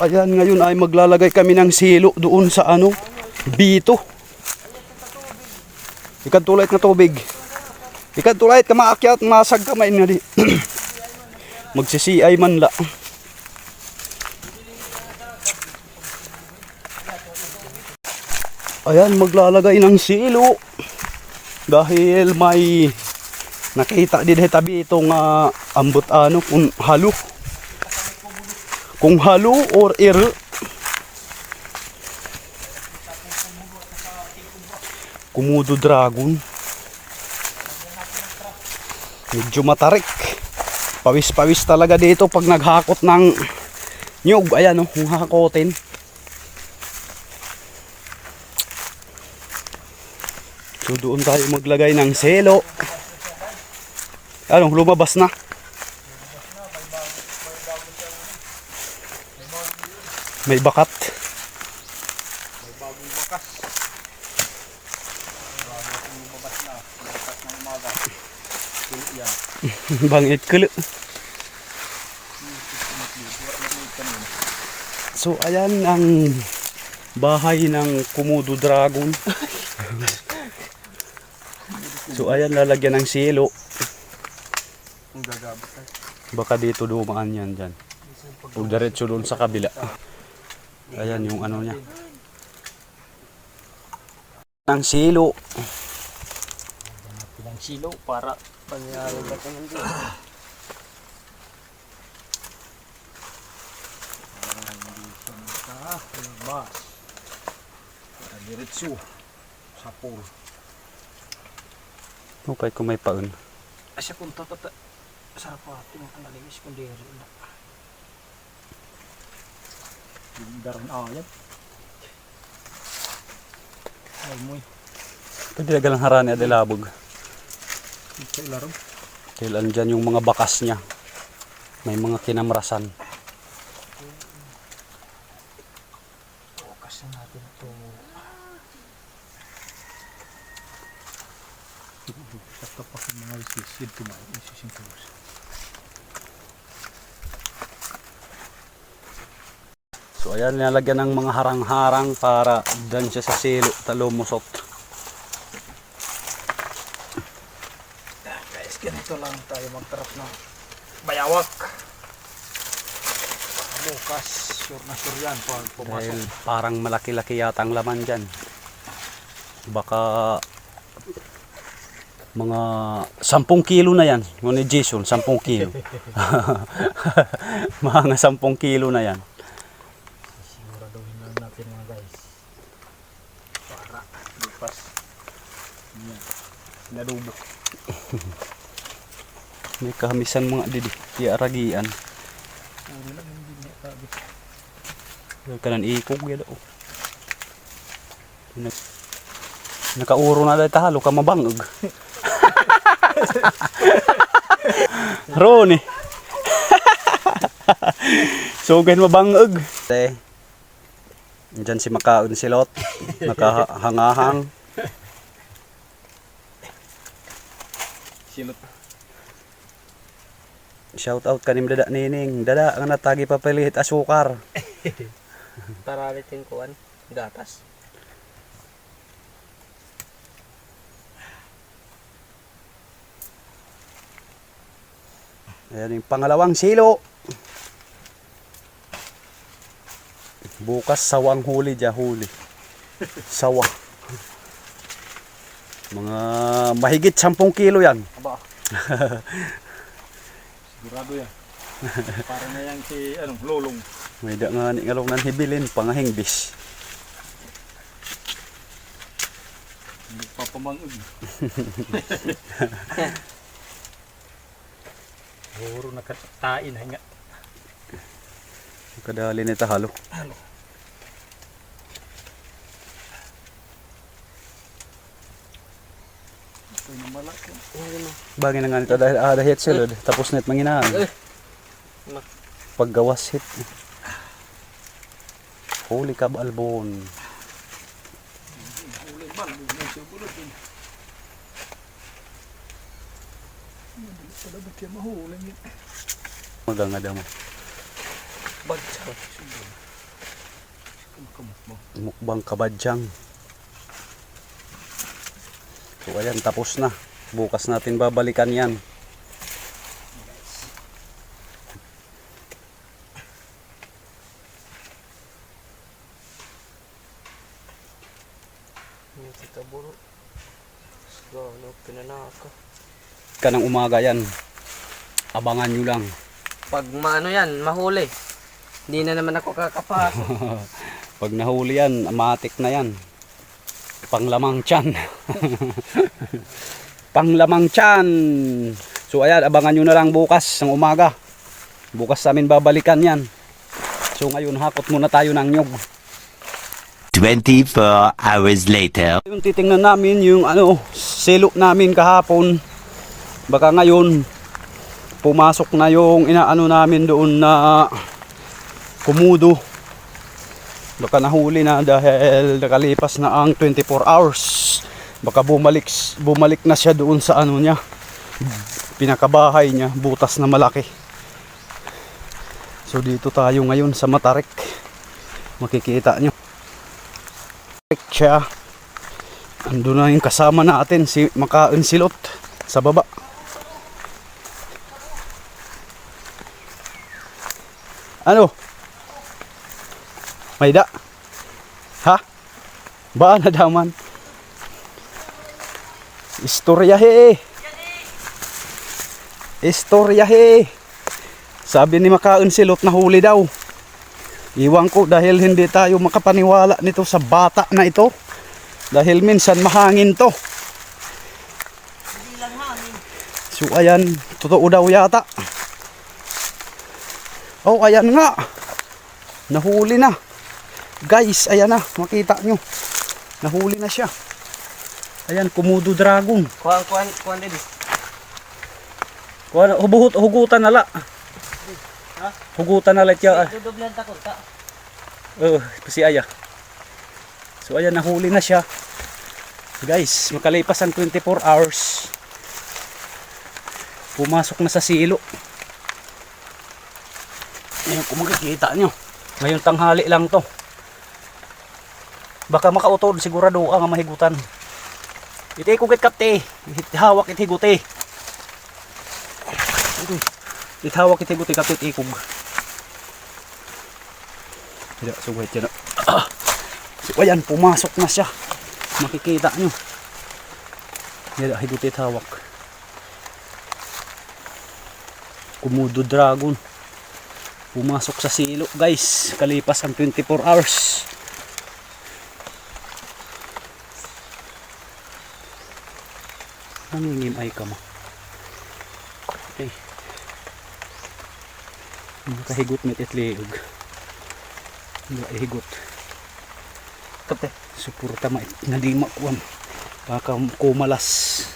Ayan, ngayon ay maglalagay kami ng silo doon sa ano, bito. Ikan tulait na tubig. Ikan tulait ka maakyat, masag ka main nga di. Magsisi ay man la. Ayan, maglalagay ng silo. Dahil may nakita din tabi itong ah, ambot ano, kung halo. Kung halo or ero. Kumudo dragon. Medyo matarik. Pawis-pawis talaga dito pag naghakot ng nyug. Ayan o, oh, hakotin. So doon tayo maglagay ng selo. Ano, lumabas na. May bakat. Bangit kulo. So ayan ang bahay ng Komodo Dragon. so ayan lalagyan ng silo. Tayo. Baka dito dumaan yan dyan. O diretso doon sa kabila. Ayan yung ano niya. Ng silo. Ilang silo para pangyari ba ito makalabas. Para diretso sa pool. Okay kung may paun. Asya kung tatata sa pating ang nalinis kung diri na. Daron ayat. Ay mo Pwede na galang harani at ilabog. ito laro. Dahil andyan yung mga bakas niya. May mga kinamrasan. Focus na natin ito. Sa pa yung mga isisid kumain isisin ko. So ayan, nilalagyan ng mga harang-harang para dan siya sa silo, talumusot. Guys, ganito lang tayo magtarap ng bayawak. Bukas, sure na sure yan pag pumasok. Dahil parang malaki-laki yata ang laman dyan. Baka mga 10 kilo na yan. Ni Jason, 10 kilo. mga 10 kilo na yan. Siguraduhin lang natin mga guys. Para bukas. Yan. Nadubo. May kahamisan mga didi. Iaragian. Puro lang hindi niya tabi. Kanan ikog. Oh. Nag- Nakauro na dahil tahalo ka mabangog. Roni. Sugay mabangog. Eh. Diyan si Makaon Silot. Nakahangahang. Silot. Shout out kanim dada nining. Dada nga natagi papilit asukar. Para ulitin kuan. Gatas. Ayan yung pangalawang silo. Bukas sawang huli dya huli. Sawa. Mga mahigit 10 kilo yan. Aba. Sigurado yan. Para na yan si ano, lolong. May da nga ni ngalong nan hibilin pangahing bis. Hindi pa pamangod. Puro nakatain nga. Kadali ni tahalo. Halo. Ito yung malaki. Bagay na nga nito dahil ah, dahil silod. Tapos net manginaan. Eh. Paggawas hit. Huli ka albon. Uli bal, may sigurot yun. Madali pala ba't yan mahuli yun? Magangada mo. Bagsak. Mukbang kabadyang. So ayan, tapos na. Bukas natin babalikan yan. Pinanaka. Kanang umaga yan. Abangan nyo lang. Pag maano yan, mahuli. Hindi na naman ako kakapasok. Pag nahuli yan, matik na yan. Panglamang tiyan. Panglamang tiyan. So ayan, abangan nyo na lang bukas ng umaga. Bukas namin babalikan yan. So ngayon, hakot muna tayo ng nyog. 24 hours later. Yung titingnan namin yung ano, silo namin kahapon. Baka ngayon pumasok na yung inaano namin doon na kumudo. Baka nahuli na dahil nakalipas na ang 24 hours. Baka bumalik bumalik na siya doon sa ano niya. Pinakabahay niya, butas na malaki. So dito tayo ngayon sa Matarik. Makikita nyo siya. Ando na yung kasama natin si Makain Silot sa baba. Ano? May da? Ha? Ba na daman? Istoryahe. Istoryahe. Sabi ni Makain Silot na huli daw. Iwan ko dahil hindi tayo makapaniwala nito sa bata na ito. Dahil minsan mahangin to. So ayan, totoo daw yata. Oh, ayan nga. Nahuli na. Guys, ayan na, makita nyo. Nahuli na siya. Ayan, kumudo dragon. Kuhan, kuhan, kuhan din. Kuha na, hubuhut, hugutan na la. Hugutan na la siya. Dudublan takot ka. Oh, si Aya. So ayan, nahuli na siya. Guys, makalipas ang 24 hours. Pumasok na sa silo. Ayan, kung makikita nyo. Ngayon tanghali lang to. Baka makautod sigurado ang mahigutan. Iti kugit kapte. Hawak iti higuti. Itawak iti higuti kapte ikog. Tidak, sugay. So, ayan, pumasok na siya. Makikita nyo. Tidak, higutit hawak. Kumudo dragon. Pumasok sa silo, guys. Kalipas ang 24 hours. Nangingim ay ka mo. Okay. Nakahigot mit itliog. Hindi higot. Kapte. Suporta ma hindi makuam. Baka kumalas.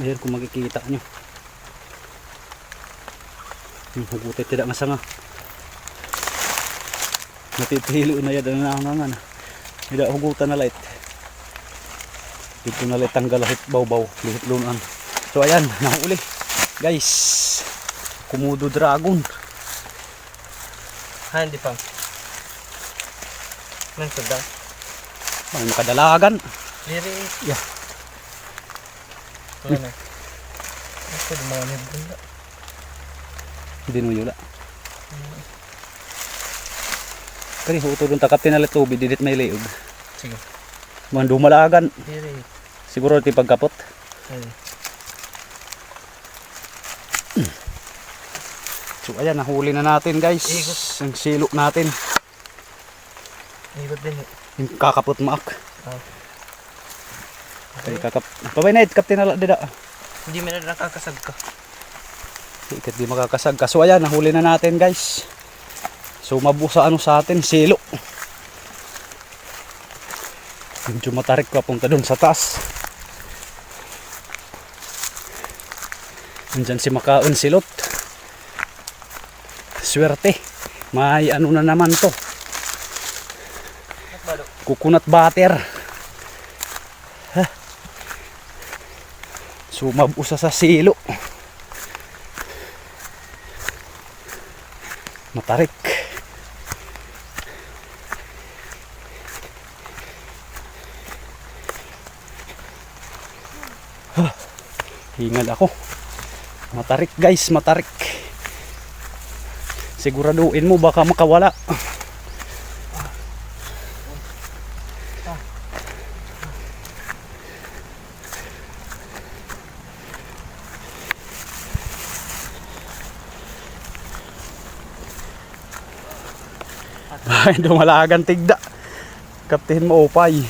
Ngayon kung makikita nyo. Yung hugutit tidak masanga. Natitihilo na yan na nangangan. Hindi hugutan na light. Dito na lang tanggal lahit bawbaw, lihit lunan. So ayan, nahuli. Guys, Komodo dragon. Ha, hindi pa. Nang sada. May makadalagan. Diri. Yeah. Wala na. Di mga nagdala. Hindi mo yula. Kani huto dun takap tinalit tubig didit may liog. Sige. Man dumalagan. Diri. Siguro ti pagkapot. Ay. So ayan, nahuli na natin guys. Igot. Ang silo natin. Igot din eh. Yung kakapot maak. Ah. Kay kakap. Pabay na it, kapten na dida. Hindi mo na nakakasag ka. Ikat di makakasag ka. So ayan, nahuli na natin guys. So mabusa ano sa atin, silo. Medyo matarik pa punta doon sa taas. Nandyan si Makaon Silot. Swerte. May ano na naman to. Coconut butter. Ha? Sumabusa sa silo. Matarik. Huh. Hingal ako. Matarik guys, matarik. Siguraduhin mo baka makawala. Dumalagan tigda. Kaptihin mo upay.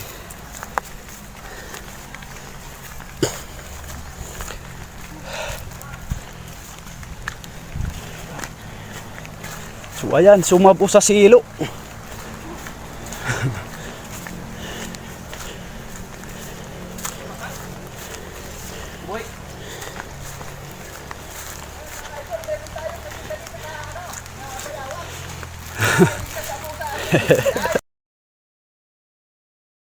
So ayan, sumabo sa silo.